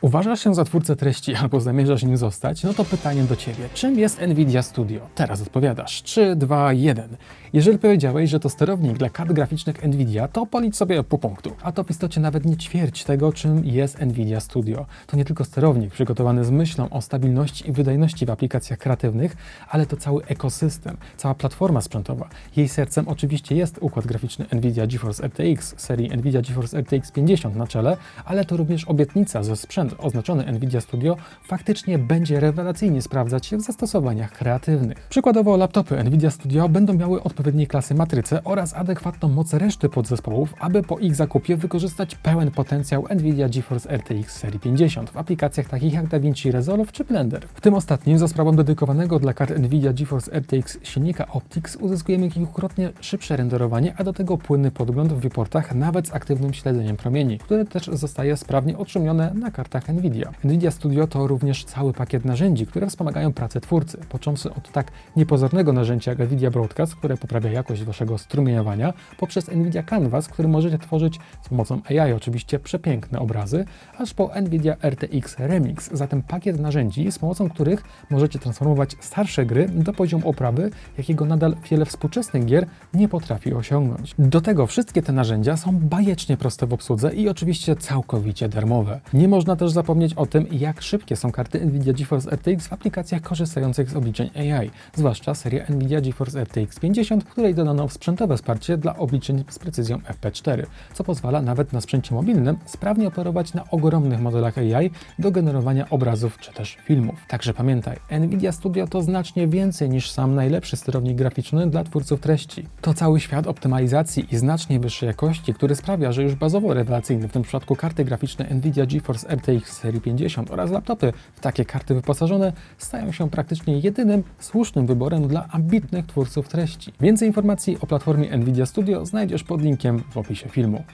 Uważasz się za twórcę treści albo zamierzasz nim zostać? No to pytanie do Ciebie. Czym jest Nvidia Studio? Teraz odpowiadasz. 3, 2, 1. Jeżeli powiedziałeś, że to sterownik dla kart graficznych Nvidia, to policz sobie pół punktu. A to w istocie nawet nie ćwierć tego, czym jest Nvidia Studio. To nie tylko sterownik przygotowany z myślą o stabilności i wydajności w aplikacjach kreatywnych, ale to cały ekosystem, cała platforma sprzętowa. Jej sercem oczywiście jest układ graficzny Nvidia GeForce RTX serii Nvidia GeForce RTX 50 na czele, ale to również obietnica, że sprzęt oznaczony Nvidia Studio faktycznie będzie rewelacyjnie sprawdzać się w zastosowaniach kreatywnych. Przykładowo laptopy Nvidia Studio będą miały odpowiedniej klasy matrycę oraz adekwatną moc reszty podzespołów, aby po ich zakupie wykorzystać pełen potencjał Nvidia GeForce RTX serii 50 w aplikacjach takich jak DaVinci Resolve czy Blender. W tym ostatnim za sprawą dedykowanego dla kart Nvidia GeForce RTX silnika Optix uzyskujemy kilkukrotnie szybsze renderowanie, a do tego płynny podgląd w viewportach nawet z aktywnym śledzeniem promieni, które też zostaje sprawnie otrzymione na kartach Nvidia. Nvidia Studio to również cały pakiet narzędzi, które wspomagają pracę twórcy, począwszy od tak niepozornego narzędzia jak Nvidia Broadcast, które poprawia jakość waszego strumieniowania, poprzez Nvidia Canvas, który możecie tworzyć z pomocą AI oczywiście przepiękne obrazy, aż po Nvidia RTX Remix, zatem pakiet narzędzi, z pomocą których możecie transformować starsze gry do poziomu oprawy, jakiego nadal wiele współczesnych gier nie potrafi osiągnąć. Do tego wszystkie te narzędzia są bajecznie proste w obsłudze i oczywiście całkowicie darmowe. Nie można też zapomnieć o tym, jak szybkie są karty Nvidia GeForce RTX w aplikacjach korzystających z obliczeń AI, zwłaszcza seria Nvidia GeForce RTX 50, której dodano sprzętowe wsparcie dla obliczeń z precyzją FP4, co pozwala nawet na sprzęcie mobilnym sprawnie operować na ogromnych modelach AI do generowania obrazów czy też filmów. Także pamiętaj, Nvidia Studio to znacznie więcej niż sam najlepszy sterownik graficzny dla twórców treści. To cały świat optymalizacji i znacznie wyższej jakości, który sprawia, że już bazowo rewelacyjne w tym przypadku karty graficzne Nvidia GeForce RTX serii 50 oraz laptopy w takie karty wyposażone stają się praktycznie jedynym słusznym wyborem dla ambitnych twórców treści. Więcej informacji o platformie Nvidia Studio znajdziesz pod linkiem w opisie filmu.